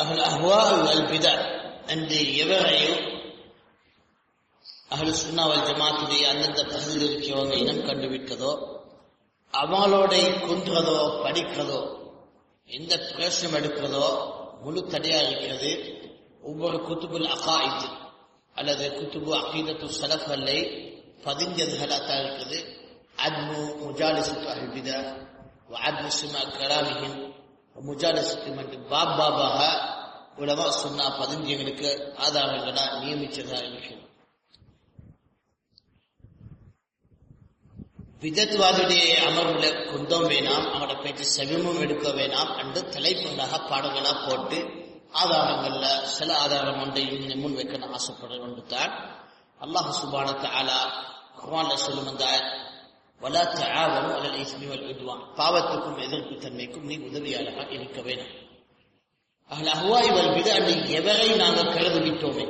அகல் அஹ்வா வல் பிதா என்று எவரையும் அகல் சுண்ணாவல் ஜமாத்துடைய அந்தந்த பகுதியில் இருக்கிறவங்க இனம் கண்டுவிட்டதோ அவங்களோட கொன்றதோ படிக்கிறதோ எந்த பிரச்சனை எடுக்கிறதோ முழு தடையா இருக்கிறது. ஒவ்வொரு குத்துபுல் அகாயித் அல்லது குத்துபு அகீதத்து சலஃபல்லை பதிஞ்சதுகளாத்தான் இருக்குது. அத்மு முஜாலிசத்து அஹ்பிதா அத்மு சுமா கலாமிஹின். முஜாலிசத்து மட்டும் பாப் பாபாக உலமா சொன்னா பதிஞ்சங்களுக்கு ஆதாரங்களா நியமிச்சதா இருக்கிறது விதத்வாதுடைய அமர்வுல கொண்டோம் வேணாம் அவட பேச்சு செவிமும் எடுக்க வேணாம் என்று தலைப்புண்டாக பாடங்களா போட்டு ஆதாரங்கள்ல சில ஆதாரம் ஒன்றை முன் வைக்க ஆசைப்படுற ஒன்று தான். அல்லாஹ் சுபான ஆலா குர்ஆன்ல சொல்லும் அந்த வலா தஆவனு அதில் இஸ்மி வல் பாவத்துக்கும் எதிர்ப்பு தன்மைக்கும் நீ உதவியாளராக இருக்க வேணும். அஹ்ல அஹ்வாய் வல் பிதா எவரை நாங்கள் கருதுவிட்டோமே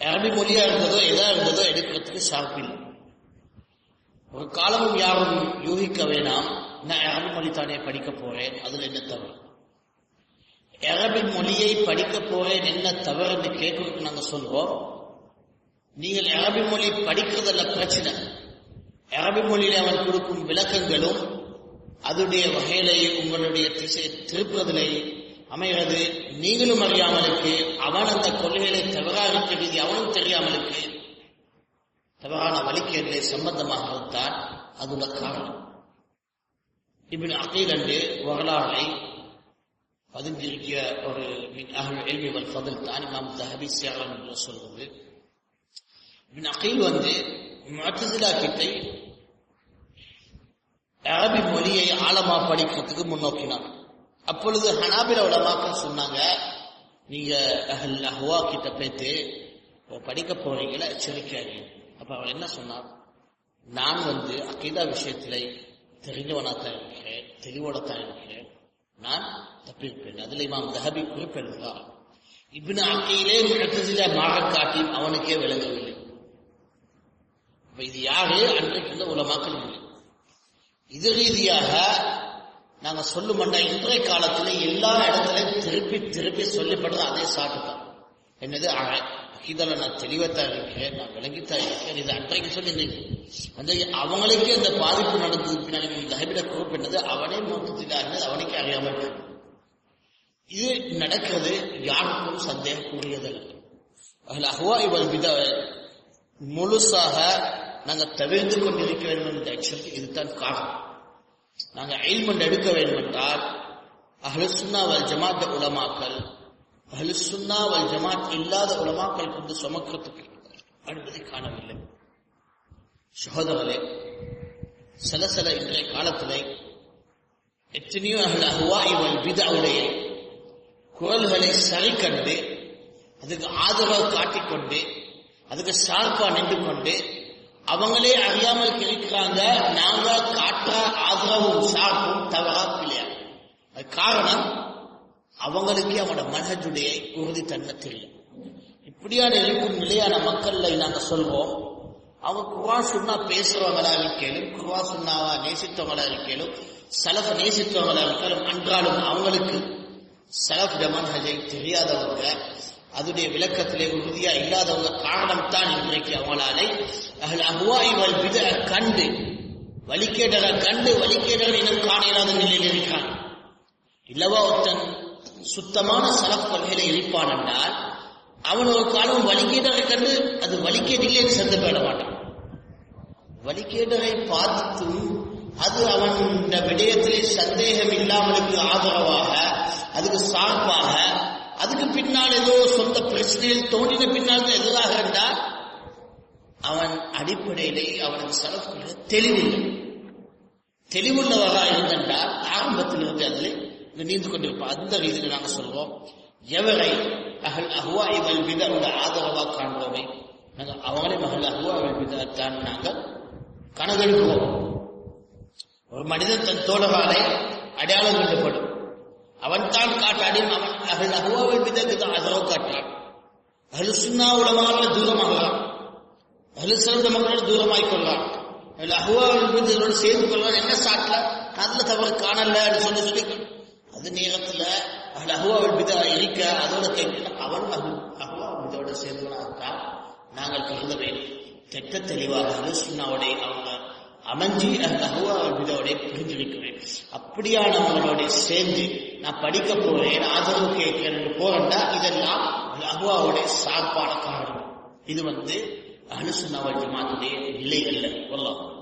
அரபி மொழியா இருந்ததோ எதா இருந்ததோ எடுக்கிறதுக்கு ஷார்ப்பில்லை ஒரு காலமும் யாரும் யூகிக்க வேணாம். நான் அரபி மொழி தானே படிக்க போறேன். அதுல என்ன தவறு? அரபி மொழியை படிக்க போறேன் என்ன தவறுன்னு கேட்கறதுக்கு நாங்கள் சொல்றோம் நீங்கள் அரபி மொழி படிக்கிறதல்ல பிரச்சனை. அரபி மொழியில அவன் கொடுக்கும் விளக்கங்களும் அதனுடைய வகையிலே உங்களுடைய திசை திருப்புறதிலே அமைகிறது. நீங்களும் அறியாமலுக்கு அவன் அந்த கொள்கைகளை தவறாக இருக்கிறது அவனும் தெரியாமலுக்கு. தவறான வழிகேடுகளை சம்பந்தமாகத்தான் அதுள்ள காரணம். இபின் அகீல் என்று வரலாறை பதிஞ்சிருக்கிய ஒரு எல்மிவல் பதில் தான் நாம் தஹபி சேரன் என்று சொல்வது. இபின் அகீல் வந்து மத்தசிலா கிட்டை அரபி மொழியை ஆழமா படிக்கிறதுக்கு முன்னோக்கினார் அப்பொழுது ஹனாபில உலமாக்கள் சொன்னாங்க நீங்க அஹல் அஹ்வா கிட்ட பேத்து படிக்க போறீங்களா எச்சரிக்கையாகி அப்ப அவள் என்ன சொன்னார் நான் வந்து அகீதா தெரிஞ்சவனா தான் இருக்கிறேன் தெளிவோடத்தான் இருக்கிறேன். நான் தப்பியிருப்பேன் அதுல இமாம் தஹபி குறிப்பிடுகிறார் இப்னு அக்கையிலே முழத்தசில மாக காட்டி அவனுக்கே விளங்கவில்லை. அப்ப இது யாரு? அன்றைக்கு உள்ள உலமாக்கல் இல்லை. இது ரீதியாக நாங்க சொல்லுமண்டா இன்றைய காலத்துல எல்லா இடத்துலயும் திருப்பி திருப்பி சொல்லப்படுறது அதே சாட்டு தான் என்னது இதெல்லாம் நான் தெளிவத்தான் இருக்கேன் நான் விளங்கித்தான் இருக்கேன் இது அன்றைக்கு சொல்லி அந்த அவங்களுக்கே அந்த பாதிப்பு நடந்தது பின்னாடி தஹபிட குரூப் என்னது? அவனே மூத்தத்திலா அவனுக்கே அறியாமல் இது நடக்கிறது யாருக்கும் சந்தேகம் கூறியதல்ல அதில் அஹ்வா இவள் வித முழுசாக நாங்கள் தவிர்த்து கொண்டிருக்க வேண்டும் என்ற எச்சரிக்கை இதுதான் காரணம். நாங்கள் ஐல்மண்ட் எடுக்க வேண்டும் என்றால் அஹ்லுசுன்னா வல் ஜமாத் உலமாக்கல் அஹ்லுசுன்னா வல் ஜமாத் இல்லாத உலமாக்கள் கொண்டு சுமக்கிறதுக்கு அனுமதி காணவில்லை. சகோதரர்களே சில சில இன்றைய காலத்திலே எத்தனையோ அஹ்ல அஹ்வா இவள் விதாவுடைய குரல்களை சரி கண்டு அதுக்கு ஆதரவு காட்டிக்கொண்டு அதுக்கு சார்பா நின்று கொண்டு அவங்களே அறியாமல் இருக்கிறாங்க நாங்க காட்டுற ஆதரவும் சார்பும் தவறா பிள்ளையா அது காரணம் அவங்களுக்கே அவனோட மனஜுடைய உறுதித்தன்மை தெரியும் இப்படியான இருக்கும் நிலையான மக்கள்ல நாங்க சொல்வோம். அவங்க குவா சொன்னா பேசுறவங்களா இருக்கலும் குவா சொன்னாவா நேசித்தவங்களா இருக்கலும் சலஃப் நேசித்தவங்களா இருக்கலும் அன்றாலும் அவங்களுக்கு சலஃப் மன்ஹஜை தெரியாதவங்க அதனுடைய விளக்கத்திலே உறுதியா இல்லாதவங்க காரணம் தான் இன்றைக்கு அவங்களாலே அகல் வித கண்டு. வழிகேடரை கண்டு வழிகேடர்கள் இன்னும் காண இல்லாத நிலையில் இருக்கான். இல்லவா ஒருத்தன் சுத்தமான சலப் கொள்கையில இருப்பான் என்றால் அவன் ஒரு காலம் வழிகேடரை கண்டு அது வழிகேட்டிலே இல்லைன்னு சென்று போயிட மாட்டான். வழிகேடரை பார்த்தும் அது அவன் விடயத்திலே சந்தேகம் இல்லாமலுக்கு ஆதரவாக அதுக்கு சார்பாக அதுக்கு பின்னால் ஏதோ சொந்த பிரச்சனையில் தோன்றின பின்னால் எதிராக இருந்தால் அவன் அடிப்படையிலே அவனுக்கு செலவு தெளிவில்லை தெளிவுள்ளவராக இருந்தென்றால் ஆரம்பத்தில் இருந்து அதில் நீந்து கொண்டிருப்பான். அந்த ரீதியில் நாங்கள் சொல்வோம் எவரை அகல் அகுவா இவள் விதோட ஆதரவாக காண்பவை நாங்கள் அவங்களே மகள் அகுவா அவள் விதத்தான் நாங்கள் கணக்கெடுக்கிறோம் ஒரு மனிதன் தன் தோழராலே அடையாளம் கொள்ளப்படும் அவன் தான் காட்டாடி அவன். அகல் அஹுவாவை விதக்கு தான் ஆதரவு காட்டினான். அகல் சுண்ணா உலமாக தூரமாகலாம். அகல் சிறந்த மக்களோட தூரமாய் கொள்ளலாம். அதில் அஹுவாவின் மீது சேர்ந்து கொள்வான் என்ன சாட்டல நல்ல தவறு காணல சொல்லி சொல்லி அது நேரத்தில் அதில் அஹ்வாவில் பிதா இருக்க அதோட கேட்கல அவன் அஹ்வா மீதோட சேர்ந்தவனா நாங்கள் கருத வேண்டும் திட்ட தெளிவாக அலுசுன்னாவுடைய அவங்க அமைஞ்சு அந்த அஹ்வாவில் பிதாவோட புரிஞ்சிருக்கிறேன். அப்படியானவங்களோட சேர்ந்து நான் படிக்க போறேன் ஆதரவு கேட்கிறேன் போறேன்டா இதெல்லாம் அகுவாவுடைய சார்பான காரணம். இது வந்து அனுசுன்னாவல் ஜமாத்துடைய நிலை அல்ல. சொல்லலாம்